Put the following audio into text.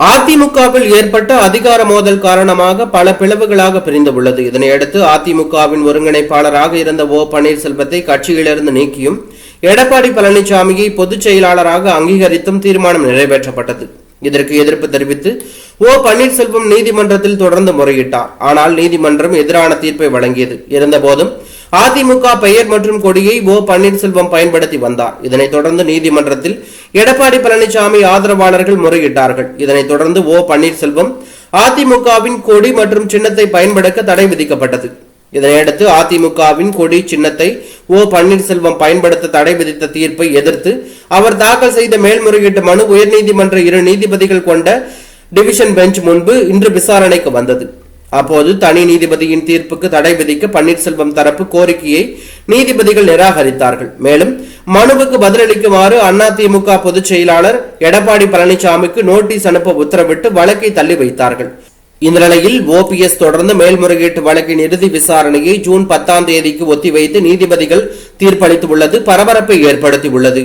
அதிமுகவில் ஏற்பட்ட அதிகார மோதல் காரணமாக பல பிளவுகளாக பிரிந்துள்ளது இதனையடுத்து அதிமுகவின் ஒருங்கிணைப்பாளராக இருந்த ஓ. பன்னீர்செல்வத்தை கட்சியிலிருந்து நீக்கியும் எடப்பாடி பழனிசாமியை பொதுச் செயலாளராக அங்கீகரித்தும் தீர்மானம் நிறைவேற்றப்பட்டது. இதற்கு எதிர்ப்பு தெரிவித்து ஓ. பன்னீர்செல்வம் நீதிமன்றத்தில் தொடர்ந்து முறையிட்டார். ஆனால் நீதிமன்றம் எதிரான தீர்ப்பை வழங்கியது. இருந்தபோதும் அதிமுக பெயர் மற்றும் கொடியை ஓ பன்னீர்செல்வம் பயன்படுத்தி வந்தார். இதனைத் தொடர்ந்து நீதிமன்றத்தில் எடப்பாடி பழனிசாமி ஆதரவாளர்கள் முறையிட்டார்கள். இதனைத் தொடர்ந்து ஓ பன்னீர்செல்வம் அதிமுகவின் கொடி மற்றும் சின்னத்தை பயன்படுத்த தடை விதிக்கப்பட்டது. இதனையடுத்து அதிமுகவின் கொடி சின்னத்தை ஓ பன்னீர்செல்வம் பயன்படுத்த தடை விதித்த தீர்ப்பை எதிர்த்து அவர் தாக்கல் செய்த மேல்முறையீட்டு மனு உயர்நீதிமன்ற இரு நீதிபதிகள் கொண்ட டிவிஷன் பெஞ்ச் முன்பு இன்று விசாரணைக்கு வந்தது. அப்போது தனி நீதிபதியின் தீர்ப்புக்கு தடை விதிக்க பன்னீர்செல்வம் தரப்பு கோரிக்கையை நீதிபதிகள் நிராகரித்தார்கள். மேலும் மனுவுக்கு பதிலளிக்குமாறு அதிமுக பொதுச் செயலாளர் எடப்பாடி பழனிசாமிக்கு நோட்டீஸ் அனுப்ப உத்தரவிட்டு வழக்கை தள்ளி வைத்தார்கள். இந்த நிலையில் ஓபிஎஸ் தொடர்ந்து மேல்முறையீட்டு வழக்கின் இறுதி விசாரணையை ஜூன் பத்தாம் தேதிக்கு ஒத்திவைத்து நீதிபதிகள் தீர்ப்பளித்துள்ளது பரபரப்பை ஏற்படுத்தியுள்ளது.